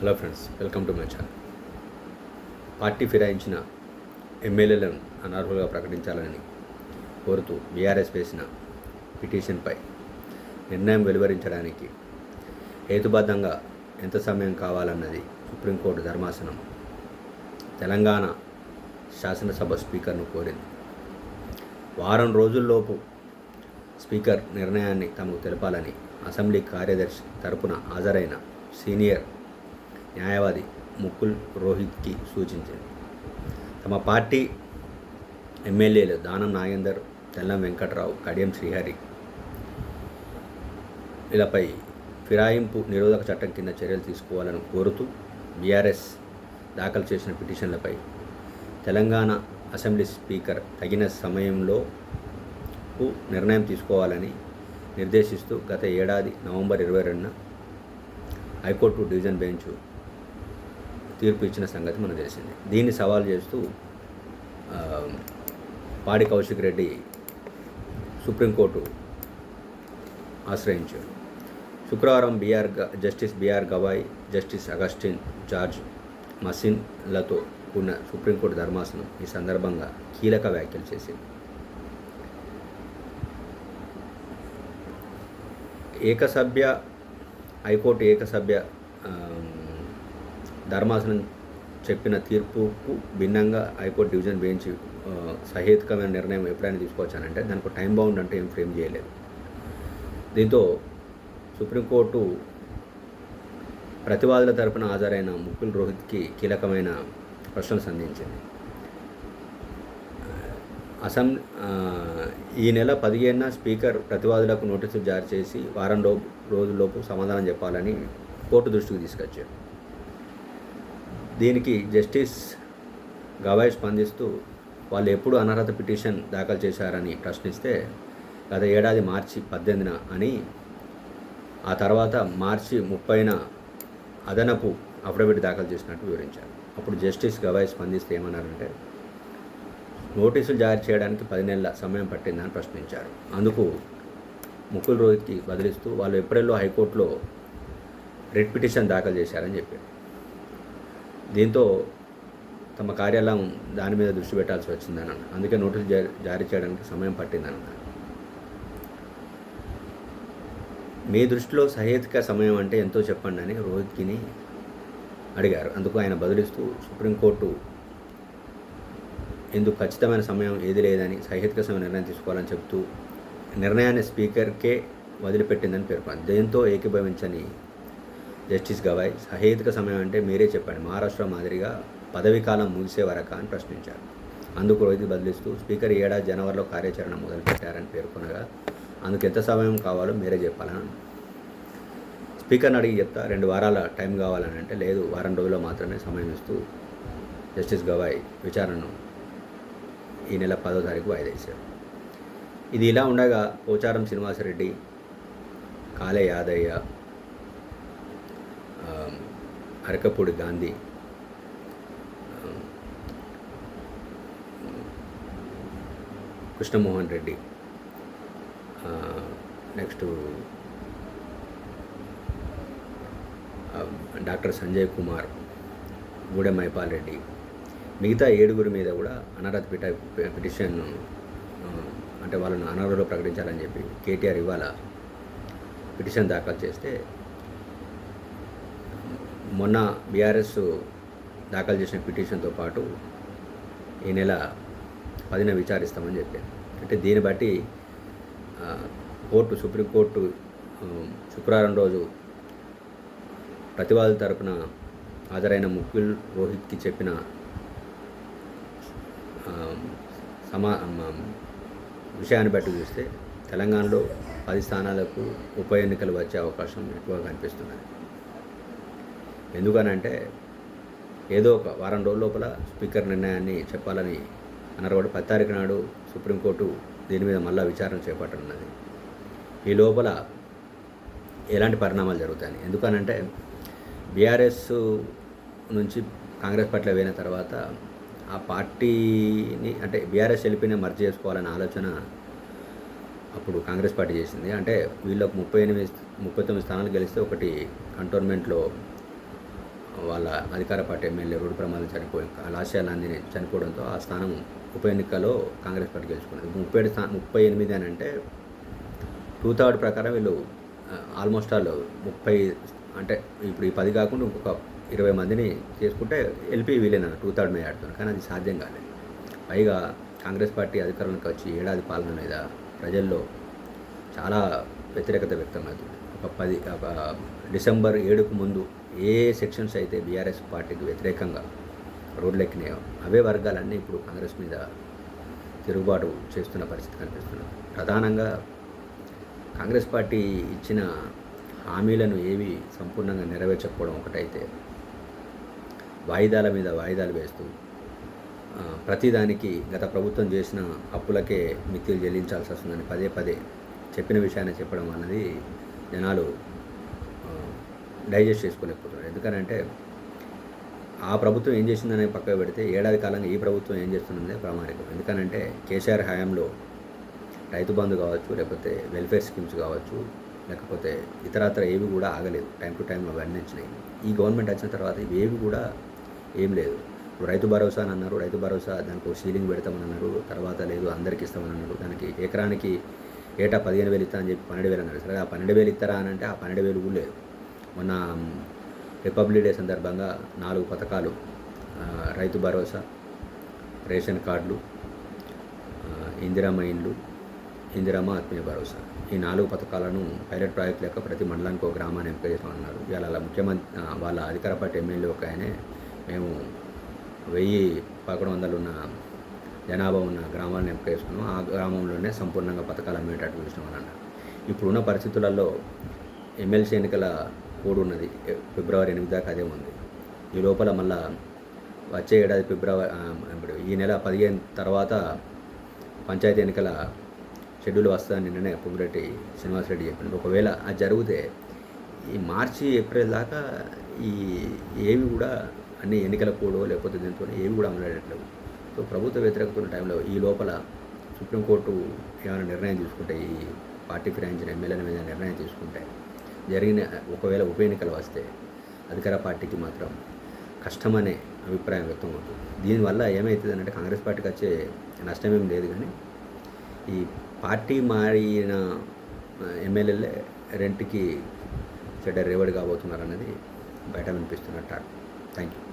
Hello friends welcome to my channel. Party ఫిరాయించిన ఎమ్మెల్యేలను అనర్హులుగా ప్రకటించాలని కోరుతూ బీఆర్ఎస్ వేసిన పిటిషన్పై నిర్ణయం వెలువరించడానికి హేతుబద్ధంగా ఎంత సమయం కావాలన్నది సుప్రీంకోర్టు ధర్మాసనం తెలంగాణ శాసనసభ స్పీకర్ను కోరింది. వారం రోజుల్లోపు స్పీకర్ నిర్ణయాన్ని తమకు తెలపాలని అసెంబ్లీ కార్యదర్శి తరపున హాజరైన సీనియర్ న్యాయవాది ముకుల్ రోహిత్కి సూచించింది. తమ పార్టీ ఎమ్మెల్యేలు దానం నాగేందర్ తెల్లం వెంకట్రావు కడియం శ్రీహరి వీళ్ళపై ఫిరాయింపు నిరోధక చట్టం కింద చర్యలు తీసుకోవాలని కోరుతూ బీఆర్ఎస్ దాఖలు చేసిన పిటిషన్లపై తెలంగాణ అసెంబ్లీ స్పీకర్ తగిన సమయంలో నిర్ణయం తీసుకోవాలని నిర్దేశిస్తూ గత ఏడాది నవంబర్ ఇరవై రెండున హైకోర్టు డివిజన్ బెంచ్ తీర్పు ఇచ్చిన సంగతి మనకు తెలిసింది. దీన్ని సవాల్ చేస్తూ పాడి కౌశిక్ రెడ్డి సుప్రీంకోర్టు ఆశ్రయించాడు. శుక్రవారం బీఆర్ గ- justice BR Gavai justice Augustine George మసిన్లతో కూడిన సుప్రీంకోర్టు ధర్మాసనం ఈ సందర్భంగా కీలక వ్యాఖ్యలు చేసింది. ఏకసభ్య హైకోర్టు ఏకసభ్య ధర్మాసనం చెప్పిన తీర్పుకు భిన్నంగా హైకోర్టు డివిజన్ బెంచ్ సహేతుకమైన నిర్ణయం ఎప్పుడైనా తీసుకోవచ్చానంటే దానికి టైం బౌండ్ అంటే ఏం ఫ్రేమ్ చేయలేదు. దీంతో సుప్రీంకోర్టు ప్రతివాదుల తరపున హాజరైన ముకుల్ రోహిత్కి కీలకమైన ప్రశ్నలు సంధించింది. అసెం ఈ నెల పదిహేనున స్పీకర్ ప్రతివాదులకు నోటీసులు జారీ చేసి వారం రోజుల్లోపు సమాధానం చెప్పాలని కోర్టు దృష్టికి తీసుకొచ్చారు. దీనికి జస్టిస్ గవాయ్ స్పందిస్తూ వాళ్ళు ఎప్పుడు అనర్హత పిటిషన్ దాఖలు చేశారని ప్రశ్నిస్తే గత ఏడాది మార్చి పద్దెనిమిదిన అని ఆ తర్వాత మార్చి ముప్పైన అదనపు అఫిడవిట్ దాఖలు చేసినట్టు వివరించారు. అప్పుడు జస్టిస్ గవాయ్ స్పందిస్తే ఏమన్నారంటే నోటీసులు జారీ చేయడానికి పది నెలల సమయం పట్టిందని ప్రశ్నించారు. అందుకు ముకుల్ రోహిత్కి బదిలిస్తూ వాళ్ళు ఏప్రిల్లో హైకోర్టులో రిట్ పిటిషన్ దాఖలు చేశారని చెప్పారు. దీంతో తమ కార్యాలయం దాని మీద దృష్టి పెట్టాల్సి వచ్చిందని అన్న అందుకే నోటీసు జారీ జారీ చేయడానికి సమయం పట్టిందన్న మీ దృష్టిలో సహేతుక సమయం అంటే ఎంతో చెప్పండి అని రోహిత్కిని అడిగారు. అందుకు ఆయన బదులిస్తూ సుప్రీంకోర్టు ఇందుకు ఖచ్చితమైన సమయం ఏది లేదని సహేతుక సమయం నిర్ణయం తీసుకోవాలని చెబుతూ నిర్ణయాన్ని స్పీకర్కే వదిలిపెట్టిందని పేర్కొంది దీంతో ఏకీభవించని జస్టిస్ గవాయ్ సహేతుక సమయం అంటే మీరే చెప్పండి. మహారాష్ట్ర మాదిరిగా పదవీ కాలం ముగిసే వరక అని ప్రశ్నించారు. అందుకు రోహిత్ బదిలిస్తూ స్పీకర్ ఏడాది జనవరిలో కార్యాచరణ మొదలుపెట్టారని పేర్కొనగా అందుకు ఎంత సమయం కావాలో మీరే చెప్పాలని స్పీకర్ని అడిగి చెప్తా రెండు వారాల టైం కావాలని అంటే లేదు వారం రోజుల్లో మాత్రమే సమయం ఇస్తూ జస్టిస్ గవాయ్ విచారణను ఈ నెల పదో తారీఖు వాయిదేశారు. ఇది ఇలా ఉండగా పోచారం శ్రీనివాసరెడ్డి కాలే యాదయ్య అరకపూడి గాంధీ కృష్ణమోహన్ రెడ్డి నెక్స్ట్ డాక్టర్ సంజయ్ కుమార్ గూడెం మైపాల్ రెడ్డి మిగతా ఏడుగురి మీద కూడా అనర్హత పిట పిటిషన్ అంటే వాళ్ళను అనర్హులు ప్రకటించాలని చెప్పి కేటీఆర్ ఇవాళ పిటిషన్ దాఖలు చేస్తే మొన్న బీఆర్ఎస్ దాఖలు చేసిన పిటిషన్తో పాటు ఈ నెల పదిన విచారిస్తామని చెప్పారు. అంటే దీన్ని బట్టి కోర్టు సుప్రీంకోర్టు శుక్రవారం రోజు ప్రతివాదుల తరపున హాజరైన ముకుల్ రోహిత్కి చెప్పిన సమా విషయాన్ని బట్టి చూస్తే తెలంగాణలో పది స్థానాలకు ఉప ఎన్నికలు వచ్చే అవకాశం ఎక్కువగా కనిపిస్తున్నది. ఎందుకనంటే ఏదో ఒక వారం రోజుల లోపల స్పీకర్ నిర్ణయాన్ని చెప్పాలని అన్నారు కూడా పది తారీఖు నాడు సుప్రీంకోర్టు దీని మీద మళ్ళా విచారణ చేపట్టనున్నది. ఈ లోపల ఎలాంటి పరిణామాలు జరుగుతాయని. ఎందుకనంటే బీఆర్ఎస్ నుంచి కాంగ్రెస్ పార్టీలో పోయిన తర్వాత ఆ పార్టీని అంటే బీఆర్ఎస్ వెళ్ళిపోయిన మర్జీ చేసుకోవాలనే ఆలోచన అప్పుడు కాంగ్రెస్ పార్టీ చేసింది. అంటే వీళ్ళకు ముప్పై ఎనిమిది ముప్పై తొమ్మిది స్థానాలు గెలిస్తే ఒకటి కంటోన్మెంట్లో వాళ్ళ అధికార పార్టీ ఎమ్మెల్యే రోడ్డు ప్రమాదం చనిపోయి లాస్యాలందిని చనిపోవడంతో ఆ స్థానం ఉప ఎన్నికలో కాంగ్రెస్ పార్టీ గెలుచుకున్నది. ముప్పై ఏడు ముప్పై ఎనిమిది అని అంటే టూ థర్డ్ ప్రకారం వీళ్ళు ఆల్మోస్ట్ ఆల్ ముప్పై అంటే ఇప్పుడు ఈ పది కాకుండా ఇంకొక ఇరవై మందిని చేసుకుంటే ఎల్పీ వీలైన టూ థర్డ్ మీద ఆడుతున్నారు కానీ అది సాధ్యం కాలేదు. పైగా కాంగ్రెస్ పార్టీ అధికారంలోకి వచ్చి ఏడాది పాలన మీద ప్రజల్లో చాలా వ్యతిరేకత వ్యక్తమవుతుంది. ఒక పది ఒక డిసెంబర్ ఏడుకు ముందు ఏ సెక్షన్స్ అయితే బీఆర్ఎస్ పార్టీకి వ్యతిరేకంగా రోడ్లెక్కినాయో అవే వర్గాలన్నీ ఇప్పుడు కాంగ్రెస్ మీద తిరుగుబాటు చేస్తున్న పరిస్థితి కనిపిస్తుంది ప్రధానంగా కాంగ్రెస్ పార్టీ ఇచ్చిన హామీలను ఏవి సంపూర్ణంగా నెరవేర్చకపోవడం ఒకటైతే వాయిదాల మీద వాయిదాలు వేస్తూ ప్రతిదానికి గత ప్రభుత్వం చేసిన అప్పులకే మిత్తిలు చెల్లించాల్సి వస్తుందని పదే పదే చెప్పిన విషయాన్ని చెప్పడం అన్నది జనాలు డైజెస్ట్ చేసుకోలేకపోతున్నారు ఎందుకనంటే ఆ ప్రభుత్వం ఏం చేసిందనే పక్కకు పెడితే ఏడాది కాలంగా ఈ ప్రభుత్వం ఏం చేస్తుందనే ప్రామాణికం. ఎందుకనంటే కేసీఆర్ హయాంలో రైతు బంధు కావచ్చు లేకపోతే వెల్ఫేర్ స్కీమ్స్ కావచ్చు లేకపోతే ఇతరత్ర ఏవి కూడా ఆగలేదు. టైం టు టైం అవన్నీ వచ్చినాయి. ఈ గవర్నమెంట్ వచ్చిన తర్వాత ఏవి కూడా ఏం లేదు. ఇప్పుడు రైతు భరోసా అని అన్నారు రైతు భరోసా దానికి సీలింగ్ పెడతామని అన్నారు తర్వాత లేదు అందరికి ఇస్తామని అన్నారు. దానికి ఎకరానికి ఏటా పదిహేను వేలు ఇస్తా అని చెప్పి పన్నెండు వేలు అన్నారు. సరే ఆ పన్నెండు వేలు ఇస్తారా అని అంటే ఆ పన్నెండు వేలు కూడా లేదు. మొన్న రిపబ్లిక్ డే సందర్భంగా నాలుగు పథకాలు రైతు భరోసా రేషన్ కార్డులు ఇందిరామ ఇండ్లు ఇందిరమ్మ ఆత్మీయ భరోసా. ఈ నాలుగు పథకాలను పైలట్ ప్రాజెక్ట్ లెక్క ప్రతి మండలానికి ఒక గ్రామాన్ని ఎంపిక చేస్తామన్నారు ఇవాళ అలా ముఖ్యమంత్రి వాళ్ళ అధికార పార్టీ ఎమ్మెల్యే ఒక ఆయనే మేము వెయ్యి పదకొండు వందలు ఉన్న జనాభా ఉన్న గ్రామాలను ఎంపిక చేసుకున్నాం. ఆ గ్రామంలోనే సంపూర్ణంగా పథకాలు అమ్మేటట్టు చూసినామని అన్నారు ఇప్పుడున్న పరిస్థితులలో ఎమ్మెల్సీ ఎన్నికల కోడ్ ఉన్నది ఫిబ్రవరి ఎనిమిది దాకా అదే ఉంది. ఈ లోపల మళ్ళా వచ్చే ఏడాది ఫిబ్రవరి ఇప్పుడు ఈ నెల పదిహేను తర్వాత పంచాయతీ ఎన్నికల షెడ్యూల్ వస్తుందని నిన్ననే పువ్వురెడ్డి శ్రీనివాసరెడ్డి చెప్పింది ఒకవేళ అది జరిగితే ఈ మార్చి ఏప్రిల్ దాకా ఈ ఏవి కూడా అన్ని ఎన్నికల కోడో లేకపోతే దీంతో ఏవి కూడా అమలాడట్లేవు సో ప్రభుత్వ వ్యతిరేకత ఉన్న టైంలో ఈ లోపల సుప్రీంకోర్టు ఏమైనా నిర్ణయం తీసుకుంటే ఈ పార్టీ ఫిరాయించిన ఎమ్మెల్యేల మీద నిర్ణయం తీసుకుంటే జరిగిన ఒకవేళ ఉప ఎన్నికలు వస్తే అధికార పార్టీకి మాత్రం కష్టమనే అభిప్రాయం వ్యక్తం అవుతుంది. దీనివల్ల ఏమవుతుంది అంటే కాంగ్రెస్ పార్టీకి వచ్చే నష్టం ఏం లేదు కానీ ఈ పార్టీ మారిన ఎమ్మెల్యేలే రెంట్కి చెడ్డ రేవడి కాబోతున్నారు అన్నది బయట వినిపిస్తున్నట్టు థ్యాంక్ యూ